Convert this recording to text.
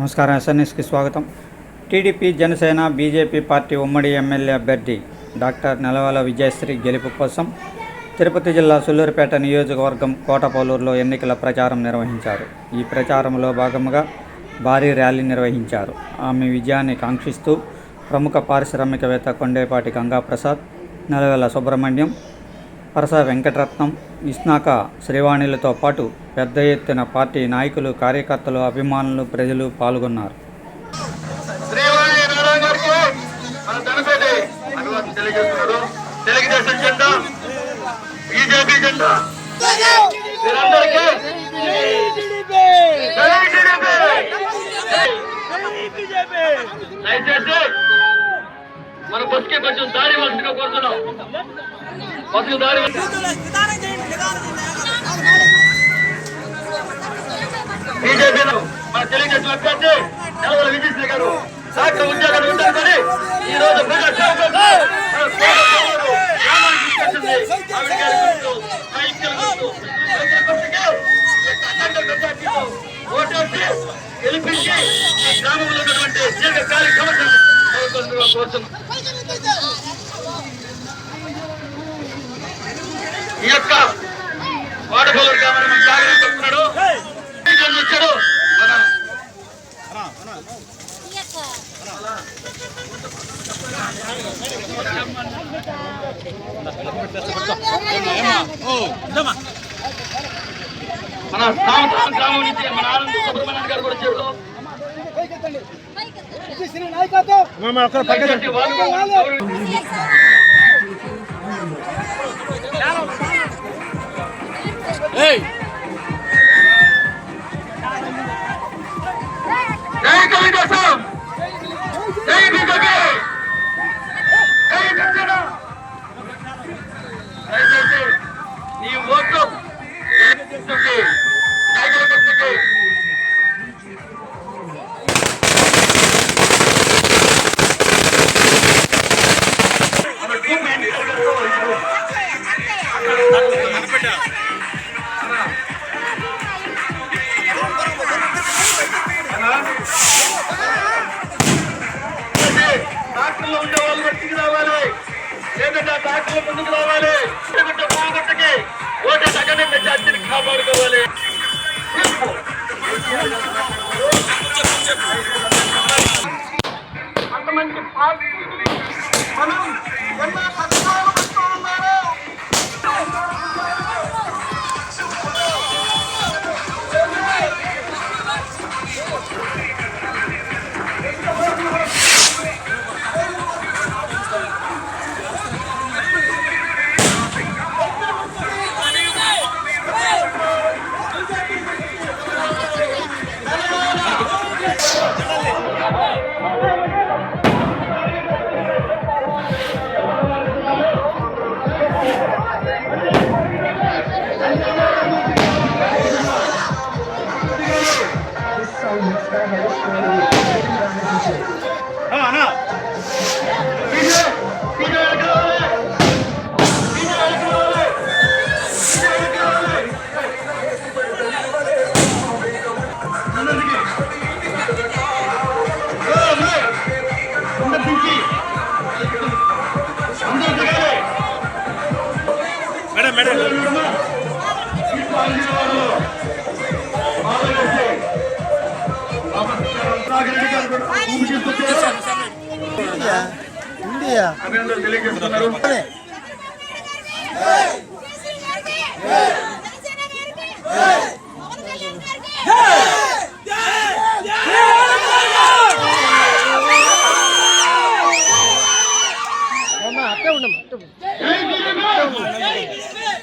నమస్కారం ఎస్ఎన్ఎస్కి స్వాగతం. టీడీపీ జనసేన బీజేపీ పార్టీ ఉమ్మడి ఎమ్మెల్యే అభ్యర్థి డాక్టర్ నెలవాల విజయశ్రీ గెలుపు కోసం తిరుపతి జిల్లా సుల్లూరుపేట నియోజకవర్గం కోటపల్లూరులో ఎన్నికల ప్రచారం నిర్వహించారు. ఈ ప్రచారంలో భాగంగా భారీ ర్యాలీ నిర్వహించారు. ఆమె విజయాన్ని కాంక్షిస్తూ ప్రముఖ పారిశ్రామికవేత్త కొండేపాటి గంగాప్రసాద్ నెలవేల సుబ్రహ్మణ్యం పరస వెంకటరత్నం ఇస్నాక శ్రీవాణిలతో పాటు పెద్ద ఎత్తున పార్టీ నాయకులు కార్యకర్తలు అభిమానులు ప్రజలు పాల్గొన్నారు. మన ధనపేటి దయచేసి మన బస్కి కొంచెం దారి వలసగా కోరుతున్నాం బీజేపీ మన తెలుగుదేశం అభ్యర్థి నెలవల విజయశ్రీ గారు సాక్షి ఉద్యోగాలు ఉండాలని ఈ రోజు ప్రజా ఓటేసి గెలిపించి గ్రామంలో ఉన్నటువంటి దీర్ఘకాలిక సమస్యలు కోరుతున్నాం. యొక్క వాడపల్లి గ్రామాన్ని మన జాగ్రత్త చెప్తున్నాడు వచ్చాడు మన మన సామగ్రామం గ్రామం నుంచి మన ఆనంద సుబ్రహ్మణ్యం గారు కూడా వచ్చాడు దయచేసి వాళ్ళు కూడా జై తెలుగుదేశం జై లేదంటే ఆ డాక్టర్లు ముందుకు రావాలి లేకుంటే పోగొట్టకి ఓటే తగ్గనే మెజార్టీని కాపాడుకోవాలి Vai, మేడం ఇండియా